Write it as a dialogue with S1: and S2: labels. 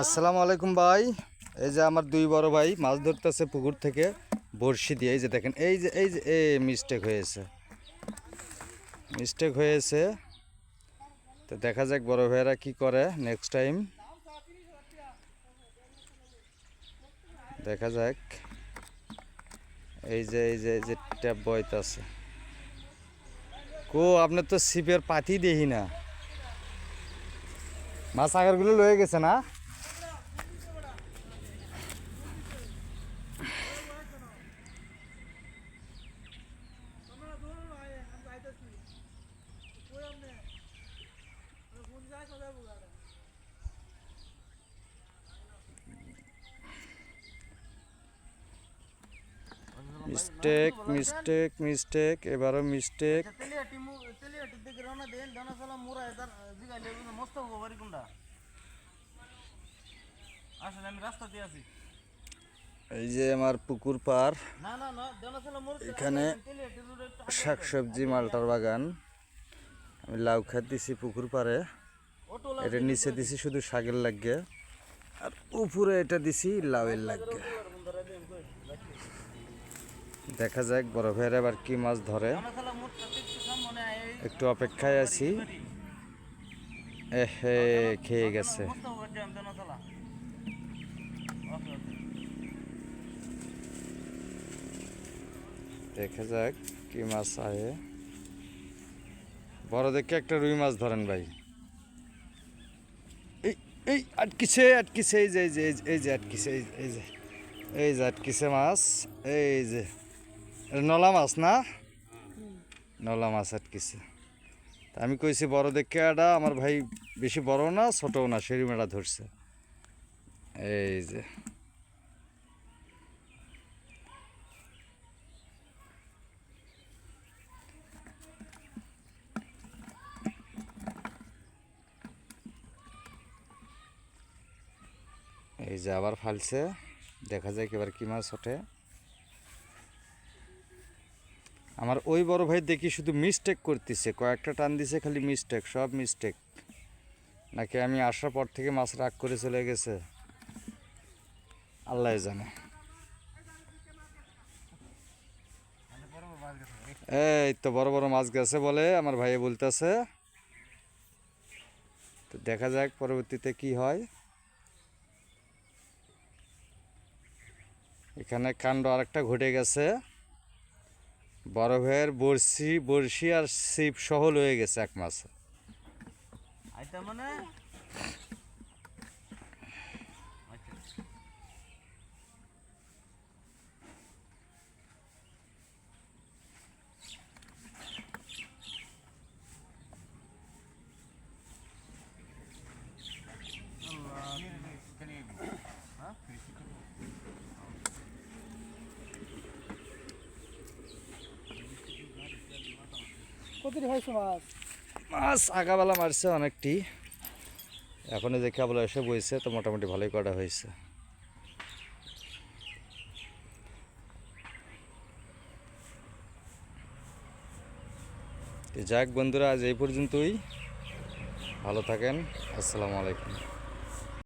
S1: আসসালামু আলাইকুম ভাই। এই যে আমার দুই বড় ভাই মাছ ধরতেছে পুকুর থেকে, বড়শি দিয়ে। এই যে দেখেন, এই যে এই যে এই মিস্টেক হয়েছে। মিস্টেক হয়েছে। তো দেখা যাক বড় ভাইয়েরা কি করে নেক্সট টাইম দেখা যাক। এই যে এই যে এই যে ট্যাপ বইতাছে। কো আপনার তো সিপের পাতি দেখি না। মাছ আগারগুলো লয়ে গেছে না? মিস্টেক মিস্টেক মিস্টেক এবারও মিস্টেক।
S2: তেলিয়াটি মু তেলিয়াটি দিকে রওনা দেন ডানা সালা মুরা এদার জিগাইলে বুঝা মস্ত হব বাড়ি কোনটা আসলে আমি রাস্তা দিয়ে আছি
S1: এই যে আমার পুকুর পার এখানে শাকসবজি মালটার বাগান আমি লাউ খাত দিছি পুকুর পারে এটা নিচে দিছি শুধু শাকের লাগে আর উপরে এটা দিছি লাউয়ের লাগে দেখা যাক বড় ভাইয়ের আবার কি মাছ ধরে একটু অপেক্ষায় আছি। এহে খেয়ে গেছে। দেখা যাক কি মাছ আয়ে বড় দেখে একটা রুই মাছ ধরেন ভাই। এই এই আটকিছে আটকিছে এই যে এই যে এই যে- আটকিছে এই যে- এই যে আটকিছে মাছ এই যে। নলা মাছ না? নলা মাছ আটকিছে। আমি কইছি, বড় দেখে এটা আমার ভাই বেশি বড় না, ছোটও না সেরি মেলা ধরছে। এই যে। এই যে আবার ফালছে, দেখা যায় এবার কি মাছ ওঠে। আমার ওই বড় ভাই দেখি শুধু মিস্টেক করতেছে, কয়েকটা টান দিছে, খালি মিস্টেক সব মিস্টেক নাকি আমি আসার পর থেকে মাছ রাগ করে চলে গেছে? আল্লাহ জানে। এই তো বড় বড় মাছ গেছে বলে আমার ভাইয়ে বলতেছে। তো দেখা যাক পরবর্তীতে কি হয়। এখানে কাণ্ড আরেকটা ঘটে গেছে। বড় ভাইয়ের বড়শি বড়শি আর সিপ সহ হয়ে গেছে এক মাস
S2: আইতা মানে?
S3: মাছ?
S1: মাছ আগাবেলা মারছে অনেকটি। এখন যে কেবল এসে বইছে, তো মোটামুটি ভালোই করা হয়েছে। যাক বন্ধুরা, আজ এই পর্যন্তই। ভালো থাকেন, আসসালামু আলাইকুম।